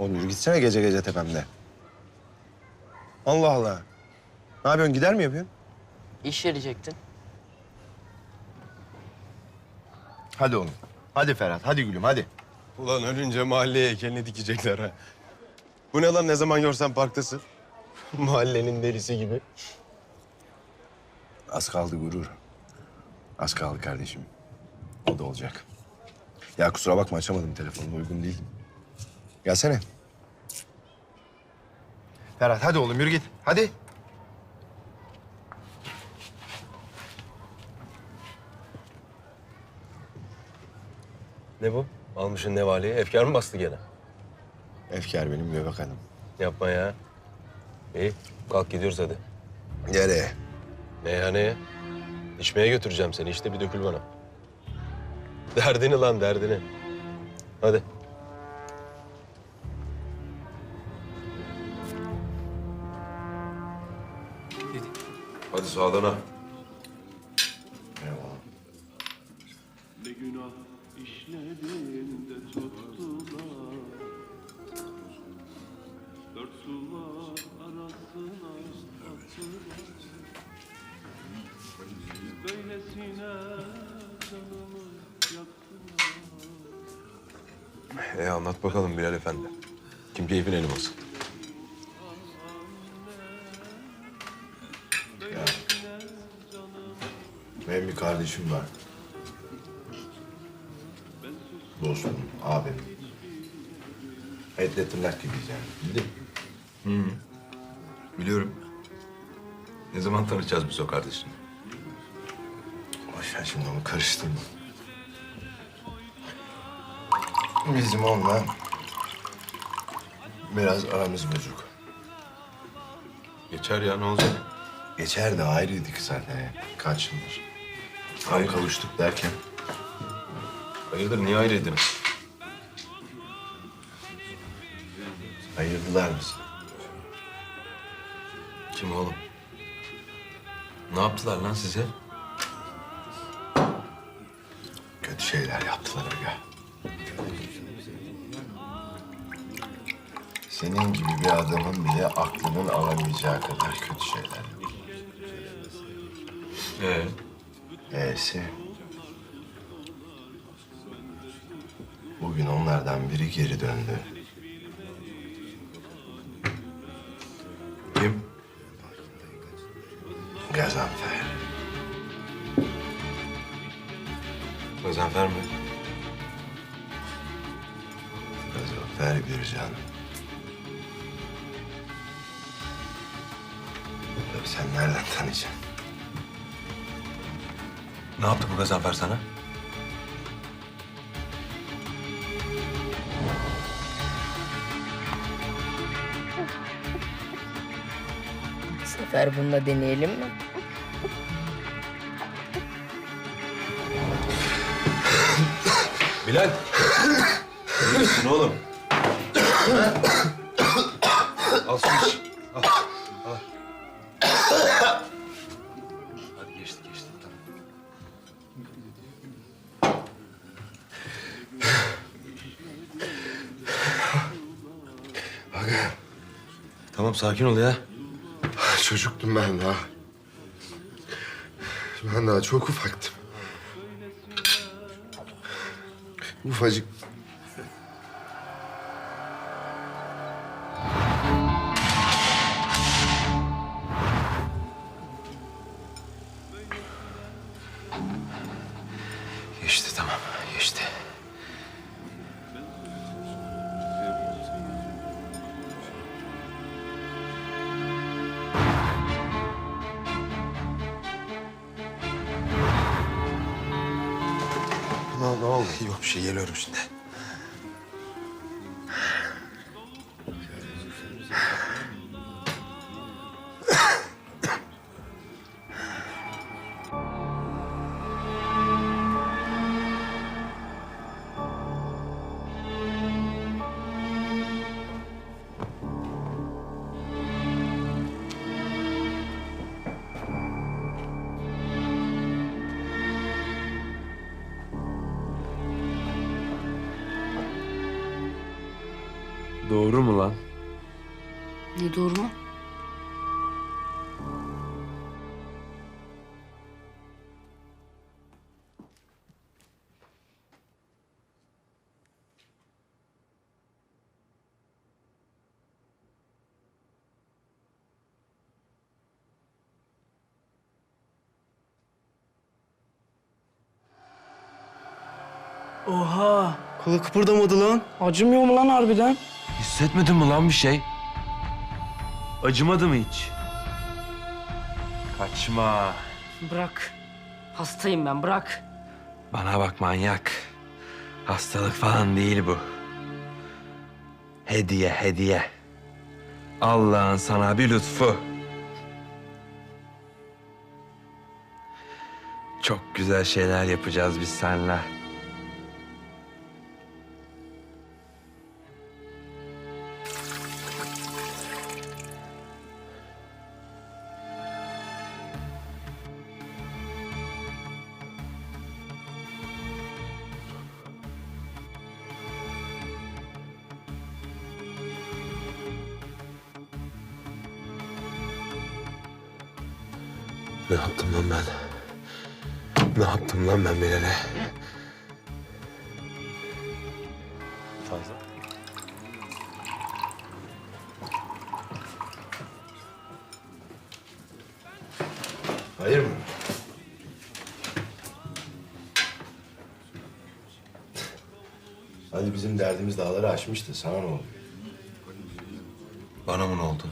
Oğlum yürü gitsene gece gece tepemde. Allah Allah. Ne yapıyorsun gider mi yapıyorsun? İş verecektin. Hadi oğlum. Hadi Ferhat, hadi gülüm, hadi. Ulan ölünce mahalleye heykelini dikecekler ha. Bu ne lan ne zaman görsen parktasın? Mahallenin delisi gibi. Az kaldı gurur. Az kaldı kardeşim. O da olacak. Ya kusura bakma açamadım telefonunu uygun değildim. Gelsene. Ferhat hadi oğlum yürü git. Hadi. Ne bu? Almışın nevaleyi. Efkar mı bastı gene? Efkar benim göbek hanım. Yapma ya. İyi. Kalk gidiyoruz hadi. Nereye? Meyhaneye. İçmeye götüreceğim seni. İşte bir dökül bana. Derdini lan derdini. Hadi. Hadi sağdan ha. Eyvallah. Ne günah işledim de tuttular Dört sular arasına attılar Böylesine canımı yaktılar E anlat bakalım Bilal Efendi. Kim keyfin elması? Benim kardeşim var. Dostum, abim. Etle tırnak gibiyiz yani. Bildin? Biliyorum. Ne zaman tanışacağız biz o kardeşini? Boş ver şimdi onu karıştırma. Bizim onunla biraz aramız bozuk. Geçer ya ne olacak? Geçer de ayrıydık zaten ya. Kaç yıldır. Ayrı. kavuştuk derken Hayırdır niye ayrıydınız? ayırdılar bizi. Kim oğlum? Ne yaptılar lan size? Kötü şeyler yaptılar Aga. Senin gibi bir adamın bile aklının alamayacağı kadar kötü şeyler. Ee? E'si. Bugün onlardan biri geri döndü. Kim? Gazanfer. Gazanfer mi? Gazanfer bir can. Tabii sen nereden tanıyacaksın? Ne yaptı bu Gazanfer sana? Bu sefer bununla deneyelim mi? Bilal! İyi misin oğlum? Al su iç. Al. Al. Aga, Tamam sakin ol ya. çocuktum ben daha. Ben daha çok ufaktım. Ufacık. Oldu? Yok bir şey geliyorum şimdi. Doğru mu lan? Ne doğru mu? Oha. Kılı kıpırdamadı lan. Acımıyor mu lan harbiden? Hissetmedin mi lan bir şey? Acımadı mı hiç? Kaçma. Bırak. Hastayım ben bırak. Bana bak manyak. Hastalık falan değil bu. Hediye, hediye. Allah'ın sana bir lütfu. Çok güzel şeyler yapacağız biz seninle. Ne yaptım lan ben? Ne yaptım lan ben Bilal'e? Fazla. Hayır mı? Hadi bizim derdimiz dağları aşmıştı. Sana ne oldu? Bana mı ne oldu?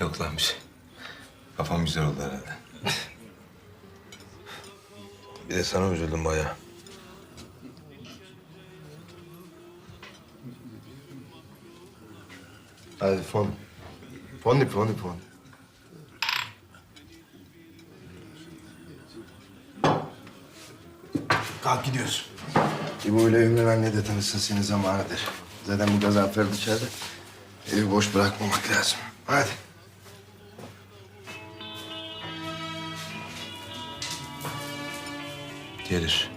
Yok lan bir şey. Kafam güzel oldu herhalde. Bir de sana üzüldüm bayağı. Hadi fon. Fondi, fondi, fon. Kalk gidiyoruz. İbo ile Ümran anne de tanışsın senin zamanıdır. Zaten bu Gazanfer dışarıda. Evi boş bırakmamak lazım. Hadi. Gelir.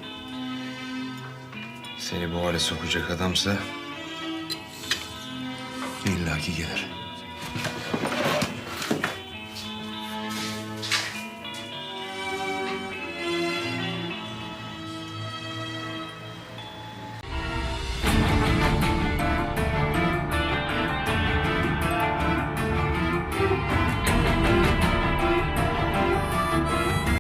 Seni bu hale sokacak adamsa illaki gelir.